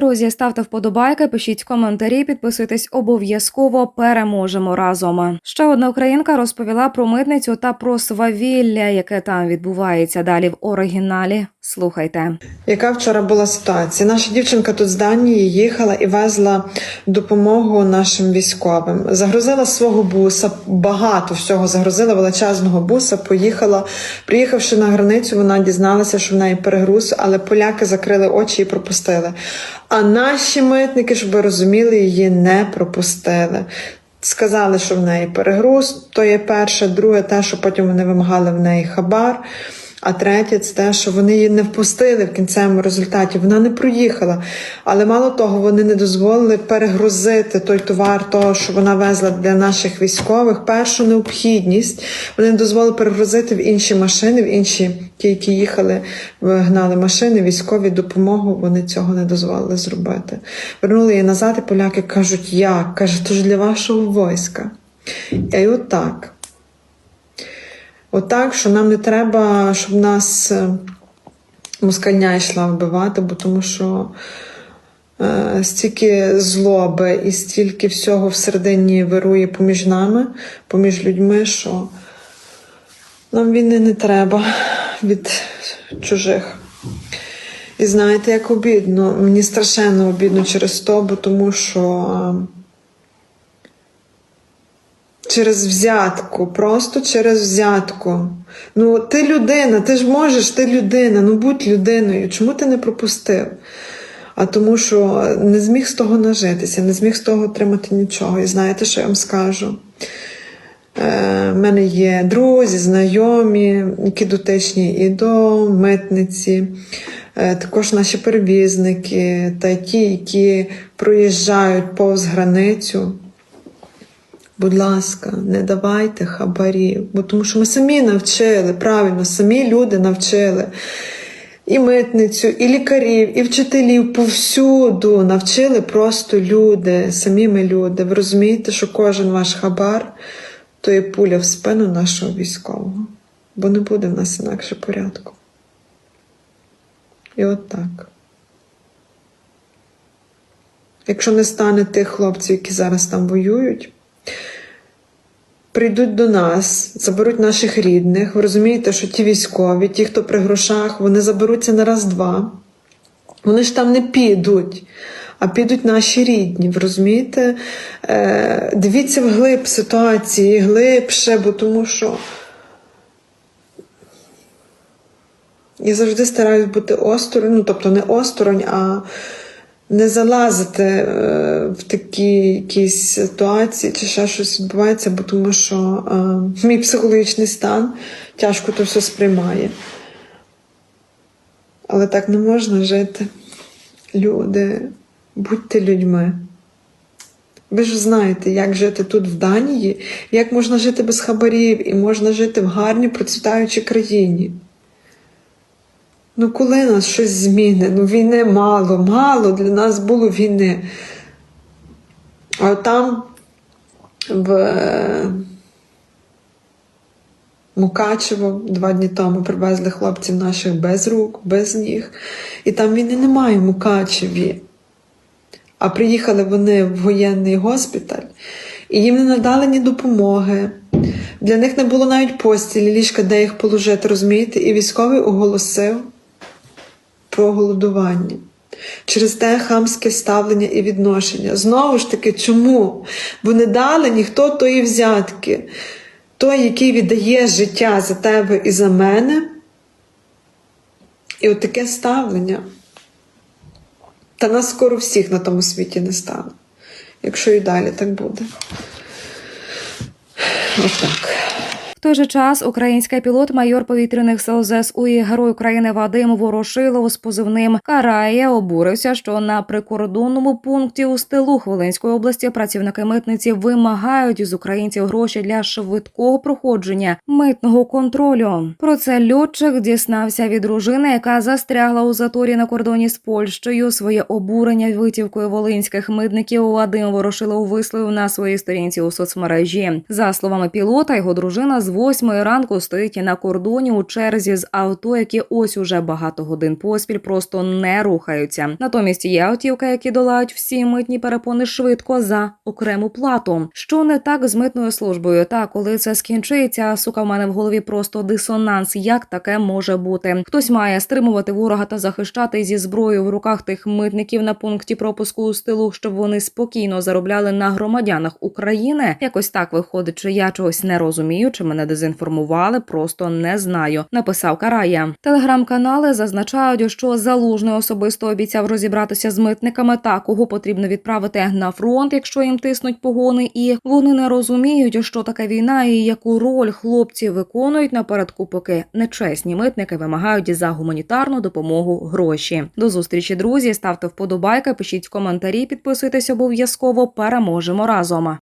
Друзі, ставте вподобайки, пишіть коментарі, підписуйтесь обов'язково. Переможемо разом. Ще одна українка розповіла про митницю та про свавілля, яке там відбувається. Далі в оригіналі. Слухайте. Яка вчора була ситуація? Наша дівчинка тут з Данії їхала і везла допомогу нашим військовим. Загрузила свого буса, багато всього загрузила величезного буса. Поїхала. Приїхавши на границю, вона дізналася, що в неї перегруз, але поляки закрили очі і пропустили. А наші митники, щоб ви розуміли, її не пропустили. Сказали, що в неї перегруз, то є перше, друге, те, що потім вони вимагали в неї хабар. А третє це те, що вони її не впустили в кінцевому результаті. Вона не проїхала. Але мало того, вони не дозволили перегрузити той товар, того, що вона везла для наших військових. Першу необхідність вони не дозволили перегрузити в інші машини, в інші ті, які їхали, гнали машини, військові допомогу. Вони цього не дозволили зробити. Вернули її назад, і поляки кажуть, як? Каже, то ж для вашого війська. І от так. Отак, що нам не треба, щоб нас е, москальня йшла вбивати, бо тому що е, стільки злоби і стільки всього всередині вирує поміж нами, поміж людьми, що нам війни не треба від чужих. І знаєте, як обідно, мені страшенно обідно через то, бо тому що. Е, Через взятку, просто через взятку. Ну, ти людина, ти ж можеш, ти людина, ну будь людиною. Чому ти не пропустив? А тому, що не зміг з того нажитися, не зміг з того отримати нічого. І знаєте, що я вам скажу? Е, в мене є друзі, знайомі, які дотичні і до митниці, е, також наші перевізники та ті, які проїжджають повз границю. Будь ласка, не давайте хабарів, бо тому що ми самі навчили, правильно, самі люди навчили. І митницю, і лікарів, і вчителів повсюду навчили просто люди, самі ми люди. Ви розумієте, що кожен ваш хабар то є пуля в спину нашого військового, бо не буде в нас інакше порядку. І от так. Якщо не стане тих хлопців, які зараз там воюють, прийдуть до нас, заберуть наших рідних. Ви розумієте, що ті військові, ті, хто при грошах, вони заберуться на раз-два. Вони ж там не підуть, а підуть наші рідні. Ви розумієте? Е, Дивіться вглиб ситуації, глибше, бо тому що. Я завжди стараюсь бути осторонь, ну тобто не осторонь, а не залазити е, в такі якісь ситуації чи ще щось відбувається, бо тому що е, мій психологічний стан тяжко то все сприймає. Але так не можна жити. Люди, будьте людьми. Ви ж знаєте, як жити тут в Данії, як можна жити без хабарів і можна жити в гарній процвітаючій країні. Ну, коли нас щось зміни? Ну, війни мало, мало для нас було війни. А там в е, Мукачево два дні тому привезли хлопців наших без рук, без ніг. І там війни немає в Мукачеві. А приїхали вони в воєнний госпіталь, і їм не надали ні допомоги. Для них не було навіть постілі, ліжка, де їх положити, розумієте? І військовий оголосив про голодування. Через те хамське ставлення і відношення. Знову ж таки, чому? Бо не дали ніхто тої взятки. Той, який віддає життя за тебе і за мене. І от таке ставлення. Та нас скоро всіх на тому світі не стане. Якщо і далі так буде. Отак. Той же час український пілот, майор повітряних сил ЗСУ і герой України Вадим Ворошилов з позивним карає обурився, що на прикордонному пункті у стилу Хвилинської області працівники митниці вимагають із українців гроші для швидкого проходження митного контролю. Про це льотчик дізнався від дружини, яка застрягла у заторі на кордоні з Польщею. Своє обурення витівкою волинських митників Вадим Ворошилов висловив на своїй сторінці у соцмережі. За словами пілота, його дружина з восьмої ранку стоїть на кордоні у черзі з авто, які ось уже багато годин поспіль просто не рухаються. Натомість є автівки, які долають всі митні перепони швидко за окрему плату. Що не так з митною службою? Та коли це скінчиться, сука, в мене в голові просто дисонанс. Як таке може бути? Хтось має стримувати ворога та захищати зі зброєю в руках тих митників на пункті пропуску у стилу, щоб вони спокійно заробляли на громадянах України. Якось так виходить, чи я чогось не розумію, чи мене дезінформували, просто не знаю. Написав Карая. Телеграм-канали зазначають, що залужний особисто обіцяв розібратися з митниками та кого потрібно відправити на фронт, якщо їм тиснуть погони, і вони не розуміють, що таке війна і яку роль хлопці виконують напередку, поки нечесні митники вимагають за гуманітарну допомогу гроші. До зустрічі, друзі. Ставте вподобайки, пишіть коментарі, підписуйтесь обов'язково. Переможемо разом.